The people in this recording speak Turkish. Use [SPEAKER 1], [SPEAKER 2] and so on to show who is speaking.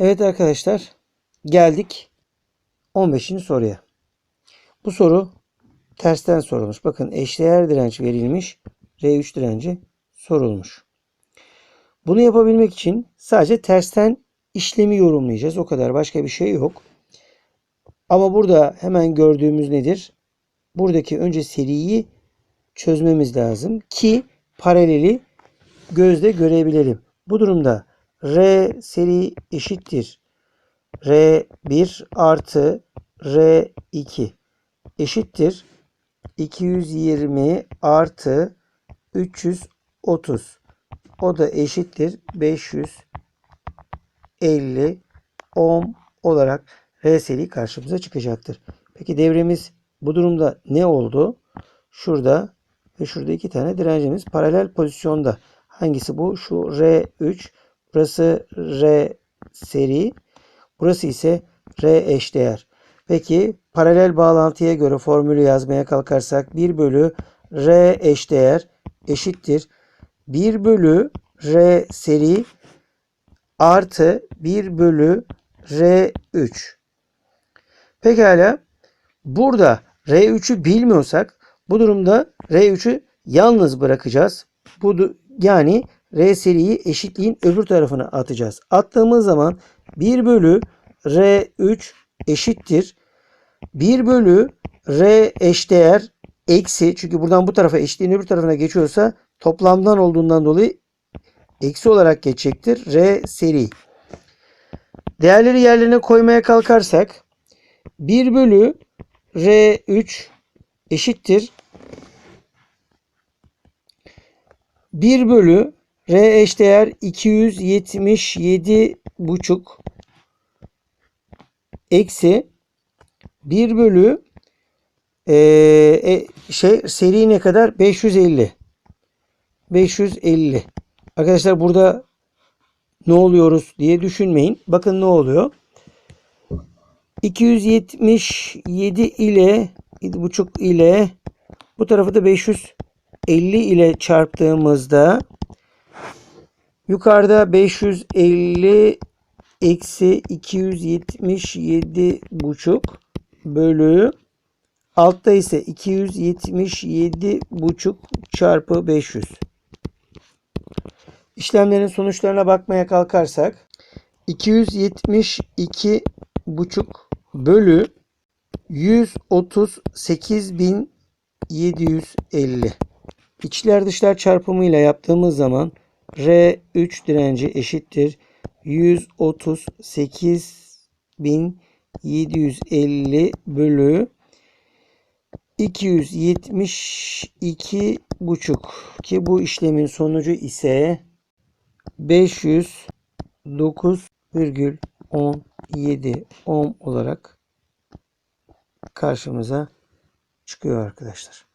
[SPEAKER 1] Evet arkadaşlar geldik 15. soruya. Bu soru tersten sorulmuş. Bakın eşdeğer direnç verilmiş. R3 direnci sorulmuş. Bunu yapabilmek için sadece tersten işlemi yorumlayacağız. O kadar başka bir şey yok. Ama burada hemen gördüğümüz nedir? Buradaki önce seriyi çözmemiz lazım ki paraleli gözle görebilelim. Bu durumda R seri eşittir. R1 artı R2 eşittir. 220 artı 330. O da eşittir. 550 ohm olarak R seri karşımıza çıkacaktır. Peki devremiz bu durumda ne oldu? Şurada ve şurada iki tane direncimiz paralel pozisyonda. Hangisi bu? Şu R3. Burası R seri. Burası ise R eşdeğer. Peki paralel bağlantıya göre formülü yazmaya kalkarsak 1 bölü R eşdeğer eşittir. 1 bölü R seri artı 1 bölü R3. Pekala burada R3'ü bilmiyorsak bu durumda R3'ü yalnız bırakacağız. Bu yani R seriyi eşitliğin öbür tarafına atacağız. Attığımız zaman 1 bölü R3 eşittir. 1 bölü R eşdeğer eksi çünkü buradan bu tarafa eşitliğin öbür tarafına geçiyorsa toplamdan olduğundan dolayı eksi olarak geçecektir. R seri. Değerleri yerlerine koymaya kalkarsak 1 bölü R3 eşittir. 1 bölü R eşdeğer 277 buçuk eksi 1 bölü e, e, şey seri ne kadar? 550. 550. Arkadaşlar burada ne oluyoruz diye düşünmeyin. Bakın ne oluyor. 277 ile 7,5 ile bu tarafı da 550 ile çarptığımızda yukarıda 550 eksi 277 buçuk bölü altta ise 277 buçuk çarpı 500. İşlemlerin sonuçlarına bakmaya kalkarsak 272 buçuk bölü 138.750 İçler dışlar çarpımıyla yaptığımız zaman R3 direnci eşittir 138.750 bölü 272 buçuk ki bu işlemin sonucu ise 509,17 ohm olarak karşımıza çıkıyor arkadaşlar.